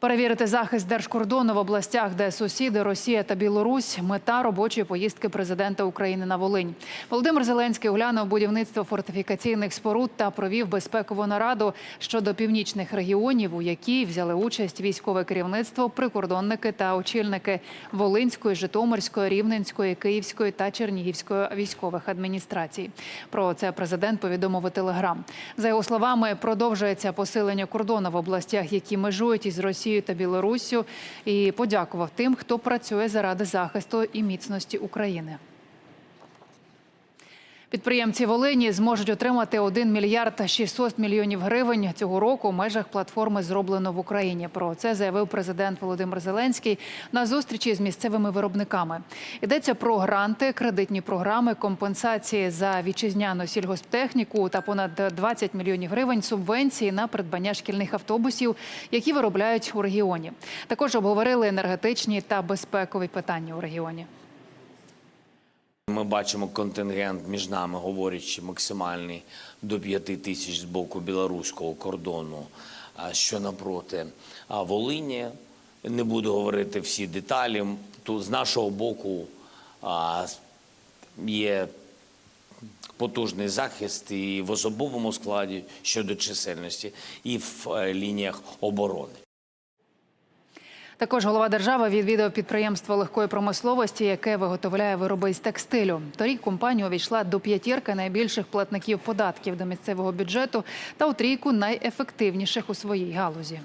Перевірити захист держкордону в областях, де сусіди Росія та Білорусь – мета робочої поїздки президента України на Волинь. Володимир Зеленський оглянув будівництво фортифікаційних споруд та провів безпекову нараду щодо північних регіонів, у якій взяли участь військове керівництво, прикордонники та очільники Волинської, Житомирської, Рівненської, Київської та Чернігівської військових адміністрацій. Про це президент повідомив у телеграм. За його словами, продовжується посилення кордону в областях, які межують із Росією та Білоруссю, і подякував тим, хто працює заради захисту і міцності України. Підприємці Волині зможуть отримати 1 мільярд 600 мільйонів гривень цього року в межах платформи «Зроблено в Україні». Про це заявив президент Володимир Зеленський на зустрічі з місцевими виробниками. Йдеться про гранти, кредитні програми, компенсації за вітчизняну сільгосптехніку та понад 20 мільйонів гривень субвенції на придбання шкільних автобусів, які виробляють у регіоні. Також обговорили енергетичні та безпекові питання у регіоні. Ми бачимо контингент між нами, говорячи максимальний до 5 тисяч з боку білоруського кордону, що напроти Волині. Не буду говорити всі деталі. Тут з нашого боку є потужний захист і в особовому складі щодо чисельності, і в е, лініях оборони. Також голова держави відвідав підприємство легкої промисловості, яке виготовляє вироби з текстилю. Торік компанія увійшла до п'ятірки найбільших платників податків до місцевого бюджету та у трійку найефективніших у своїй галузі.